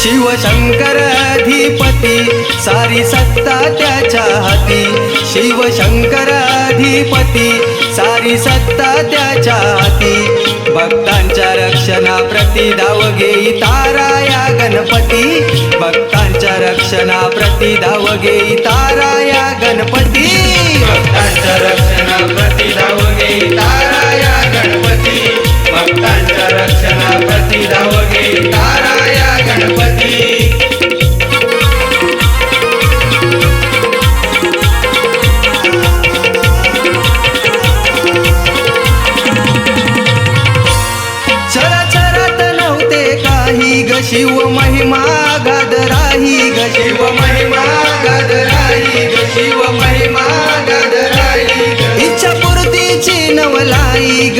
शिवशंकर अधिपती सारी सत्ता त्याच्या हाती. शिवशंकर सारी सत्ता त्याच्या हाती. भक्तांच्या रक्षणाप्रती धाव घेई तारा या गणपती. भक्तांच्या रक्षणाप्रती धाव घेई तारा या गणपती. भक्तांच्या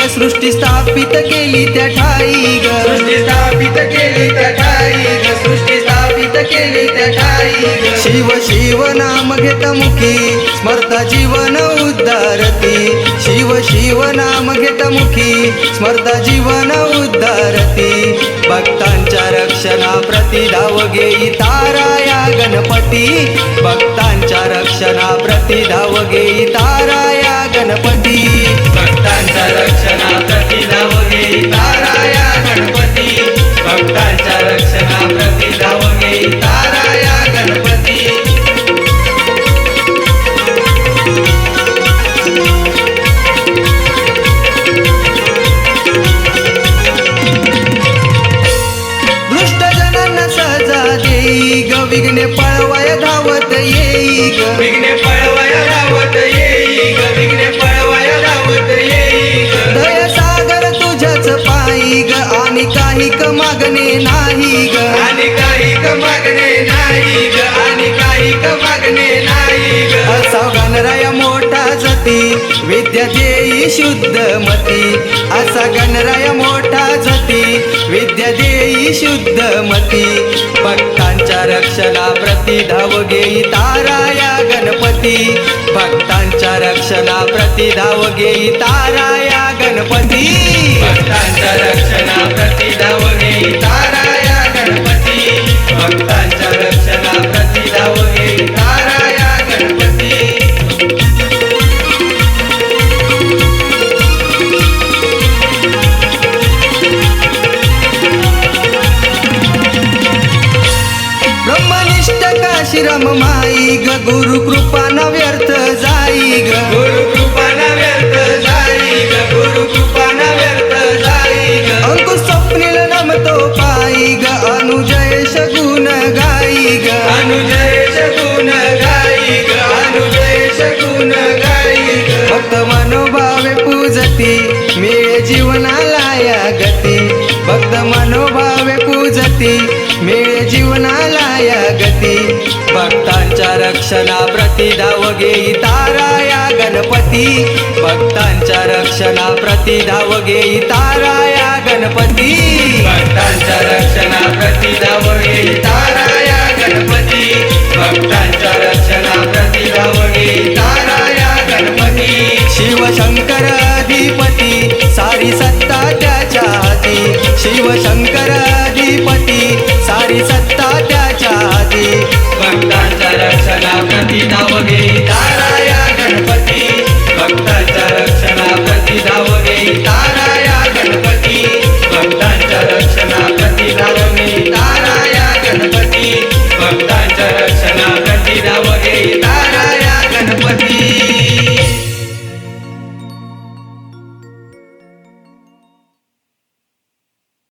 ग सृष्टी स्थापित केली त्या ठाई ग. सृष्टी स्थापित केली त्या ठाई ग सृष्टी स्थापित केली त्या ठाई शिव शिव नाम घेत मुखी स्मरता जीवन उद्धारती. शिव शिव नाम घेत मुखी स्मरता जीवन उद्धारती. भक्तांच्या रक्षणाप्रती धाव घेई तारा या गणपती. भक्तांच्या रक्षणाप्रती धाव घेई तारा या गणपती. भक्तांच्या विद्या देई शुद्ध मती असा गणराय मोठा जती विद्या देई शुद्ध मती भक्तांच्या रक्षणाप्रती धाव घेई ताराया गणपती. भक्तांच्या रक्षणाप्रती धाव घेई ताराया गणपती. मिळे जीवनाला या गती. भक्त मनोभावे पूजती मिळे जीवनाला या गती. भक्तांच्या रक्षणाप्रती धाव घेई तारा या गणपती. भक्तांच्या रक्षणाप्रती धाव घेई तारा या गणपती. भक्तांच्या शिवशंकर अधिपती सारी सत्ता त्याच्या हाती. शिवशंकर अधिपती सारी सत्ता त्याच्या